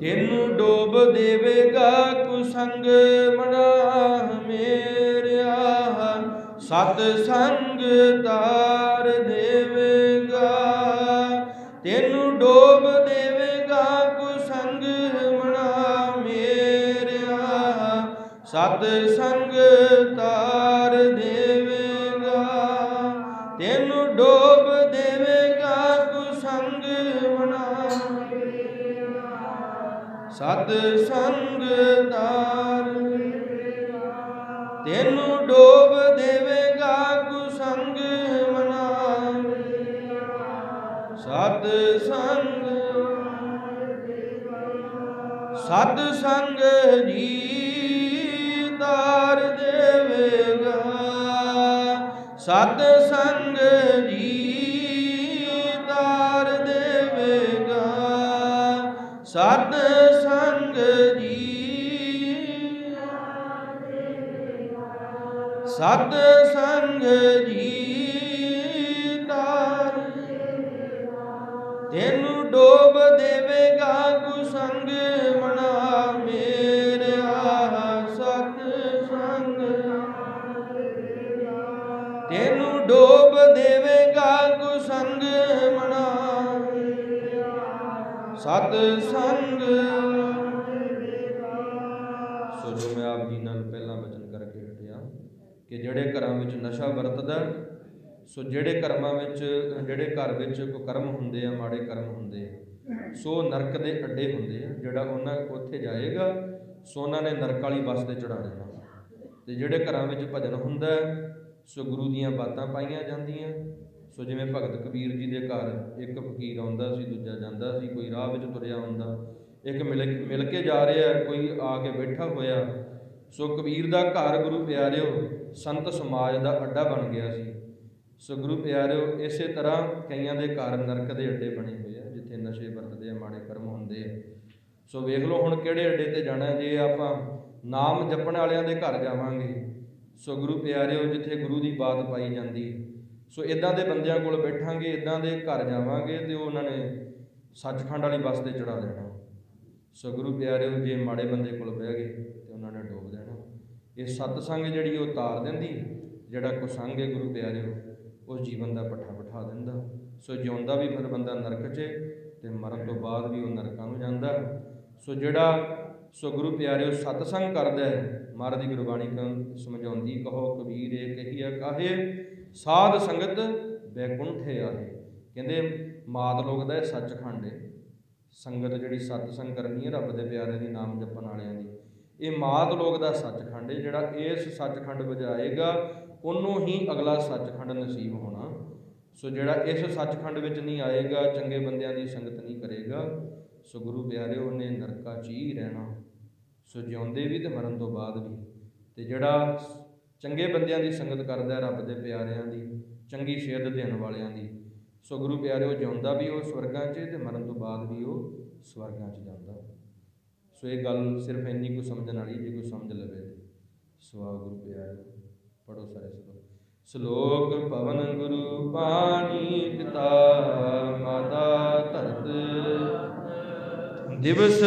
ਤੈਨੂੰ ਡੋਬ ਦੇਵੇਗਾ ਕੁਸੰਗ ਮਨਾ ਮੇਰਿਆ। ਸਤ ਸੰਗ ਤਾਰ ਦੇਵੇਗਾ। ਤੈਨੂੰ ਡੋਬ ਦੇਵੇਗਾ ਕੁਸੰਗ ਮਨਾ ਮੇਰਿਆ। ਸਤ ਸੰਗ ਤਾਰ ਦੇਵੇਗਾ ਸਤ ਸੰਗ ਤਾਰ। ਤੈਨੂੰ ਡੋਬ ਦੇਵੇਗਾ ਕੁਸੰਗ ਮਨਾ। ਸਤ ਸੰਗ। ਸਤ ਸੰਗ ਜੀ ਤਾਰ ਦੇਵੇਗਾ। ਸਤ ਸੰਗ ਜੀ ਤਾਰ ਦੇਵੇਗਾ। ਸਤ ਸਤ ਸੰਗ ਜੀ ਤਾਰ। ਤੈਨੂੰ ਡੋਬ ਦੇਵੇਗਾ ਕੁਸੰਗ ਮਨਾ ਮੇਰਾ ਸਤ ਸੰਗ। ਤੈਨੂੰ ਡੋਬ ਦੇਵੇਗਾ ਕੁਸੰਗ ਮਨਾ ਸਤ ਸੰਗ। ਕਿ ਜਿਹੜੇ ਘਰਾਂ ਵਿੱਚ ਨਸ਼ਾ ਵਰਤਦਾ ਸੋ ਜਿਹੜੇ ਕਰਮਾਂ ਵਿੱਚ, ਜਿਹੜੇ ਘਰ ਵਿੱਚ ਕੋ ਕਰਮ ਹੁੰਦੇ ਆ, ਮਾੜੇ ਕਰਮ ਹੁੰਦੇ ਆ, ਸੋ ਨਰਕ ਦੇ ਅੱਡੇ ਹੁੰਦੇ ਆ, ਜਿਹੜਾ ਉਹਨਾਂ ਉੱਥੇ ਜਾਏਗਾ, ਸੋ ਉਹਨਾਂ ਨੇ ਨਰਕ ਵਾਲੀ ਬੱਸ ਤੇ ਚੜਾ ਦੇਣਾ ਤੇ ਜਿਹੜੇ ਘਰਾਂ ਵਿੱਚ ਭਜਨ ਹੁੰਦਾ ਸੋ ਗੁਰੂ ਦੀਆਂ ਬਾਤਾਂ ਪਾਈਆਂ ਜਾਂਦੀਆਂ, ਸੋ ਜਿਵੇਂ ਭਗਤ ਕਬੀਰ ਜੀ ਦੇ ਘਰ ਇੱਕ ਫਕੀਰ ਆਉਂਦਾ ਸੀ, ਦੂਜਾ ਜਾਂਦਾ ਸੀ, ਕੋਈ ਰਾਹ ਵਿੱਚ ਤੁਰਿਆ ਹੁੰਦਾ, ਇੱਕ ਮਿਲ ਮਿਲ ਕੇ ਜਾ ਰਿਹਾ, ਕੋਈ ਆ ਕੇ ਬੈਠਾ ਹੋਇਆ ਸੋ ਕਬੀਰ ਦਾ ਘਰ ਗੁਰੂ ਪਿਆਰਿਓ, ਸੰਤ ਸਮਾਜ ਦਾ ਅੱਡਾ ਬਣ ਗਿਆ ਸੀ। ਸੋ ਗੁਰੂ ਪਿਆਰਿਓ, ਇਸੇ ਤਰ੍ਹਾਂ ਕਈਆਂ ਦੇ ਘਰ ਨਰਕ ਦੇ ਅੱਡੇ ਬਣੇ ਹੋਏ ਆ, ਜਿੱਥੇ ਨਸ਼ੇ ਵਰਤਦੇ ਆ, ਮਾੜੇ ਕਰਮ ਹੁੰਦੇ ਆ। ਸੋ ਵੇਖ ਲਓ ਹੁਣ ਕਿਹੜੇ ਅੱਡੇ ਤੇ ਜਾਣਾ ਜੇ ਆਪਾਂ ਨਾਮ ਜਪਣ ਵਾਲਿਆਂ ਦੇ ਘਰ ਜਾਵਾਂਗੇ। ਸੋ ਗੁਰੂ ਪਿਆਰਿਓ, ਜਿੱਥੇ ਗੁਰੂ ਦੀ ਬਾਤ ਪਾਈ ਜਾਂਦੀ ਸੋ ਇਦਾਂ ਦੇ ਬੰਦਿਆਂ ਕੋਲ ਬੈਠਾਂਗੇ ਇਦਾਂ ਦੇ ਘਰ ਜਾਵਾਂਗੇ ਤੇ ਉਹ ਉਹਨਾਂ ਨੇ ਸੱਚਖੰਡ ਵਾਲੀ ਬੱਸ ਤੇ ਚੜਾ ਦੇਣਾ। ਸੋ ਗੁਰੂ ਪਿਆਰਿਓ, ਜੇ ਮਾੜੇ ਬੰਦੇ ਕੋਲ ਬਹਿ ਗਏ ਤੇ ਉਹਨਾਂ ਨੇ ਡੋਬ ਦੇਣਾ। ਇਹ ਸਤਸੰਗ ਜਿਹੜੀ ਉਹ ਤਾਰ ਦਿੰਦੀ ਜਿਹੜਾ ਕੁਸੰਗ ਹੈ ਗੁਰੂ ਪਿਆਰਿਓ, ਉਹ ਜੀਵਨ ਦਾ ਪੱਠਾ ਬਿਠਾ ਦਿੰਦਾ। ਸੋ ਜਿਉਂਦਾ ਵੀ ਫਿਰ ਬੰਦਾ ਨਰਕ 'ਚ ਤੇ ਮਰਨ ਤੋਂ ਬਾਅਦ ਵੀ ਉਹ ਨਰਕਾਂ ਨੂੰ ਜਾਂਦਾ ਸੋ ਜਿਹੜਾ ਸੋ ਗੁਰੂ ਪਿਆਰਿਓ ਸਤਸੰਗ ਕਰਦਾ ਹੈ, ਮਹਾਰਾਜ ਦੀ ਗੁਰਬਾਣੀ ਕੰ ਸਮਝਾਉਂਦੀ, ਕਹੋ, ਕਬੀਰ ਏ ਕਹੀਆ ਕਾਹੇ, ਸਾਧ ਸੰਗਤ ਬੈਕੁੰਠੇ ਆਹੇ। ਕਹਿੰਦੇ, ਮਾਤ ਲੋਕ ਦਾ ਇਹ ਸੱਚਖੰਡ ਹੈ ਸੰਗਤ ਜਿਹੜੀ ਸਤਸੰਗ ਕਰਨੀ ਹੈ, ਰੱਬ ਦੇ ਪਿਆਰੇ ਦੀ ਨਾਮ ਜਪਣ ਵਾਲਿਆਂ ਦੀ। ਇਹ ਮਾਤ ਲੋਕ ਦਾ ਸੱਚਖੰਡ ਹੈ, ਜਿਹੜਾ ਇਸ ਸੱਚਖੰਡ ਵਜਾਏਗਾ ਉਹਨੂੰ ਹੀ ਅਗਲਾ ਸੱਚਖੰਡ ਨਸੀਬ ਹੋਣਾ। ਸੋ ਜਿਹੜਾ ਇਸ ਸੱਚਖੰਡ ਵਿੱਚ ਨਹੀਂ ਆਏਗਾ, ਚੰਗੇ ਬੰਦਿਆਂ ਦੀ ਸੰਗਤ ਨਹੀਂ ਕਰੇਗਾ, ਸੋ ਗੁਰੂ ਪਿਆਰਿਓ, ਉਹਨੇ ਨਰਕਾ 'ਚ ਹੀ ਰਹਿਣਾ। ਸੋ ਜਿਉਂਦੇ ਵੀ ਤੇ ਮਰਨ ਤੋਂ ਬਾਅਦ ਵੀ। ਤੇ ਜਿਹੜਾ ਚੰਗੇ ਬੰਦਿਆਂ ਦੀ ਸੰਗਤ ਕਰਦਾ ਹੈ, ਰੱਬ ਦੇ ਪਿਆਰਿਆਂ ਦੀ, ਚੰਗੀ ਸੇਧ ਦੇਣ ਵਾਲਿਆਂ ਦੀ ਸੋ ਗੁਰੂ ਪਿਆਰਿਓ, ਜਿਉਂਦਾ ਵੀ ਉਹ ਸਵਰਗਾਂ 'ਚ ਤੇ ਮਰਨ ਤੋਂ ਬਾਅਦ ਵੀ ਉਹ ਸਵਰਗਾਂ 'ਚ ਜਾਂਦਾ। ਸੋ ਇਹ ਗੱਲ ਸਿਰਫ ਇੰਨੀ ਕੁ ਸਮਝਣ ਵਾਲੀ ਜੇ ਕੋਈ ਸਮਝ ਲਵੇ ਤੇ। ਸਵਾ ਗੁਰੂ ਪਿਆਰਿਓ ਪੜੋ ਸਾਰੇ ਸ਼ਲੋਕ। ਸ਼ਲੋਕ ਪਵਨ ਗੁਰੂ ਪਾਣੀ ਪਿਤਾ ਮਾਤਾ ਧਰਤ। ਦਿਵਸ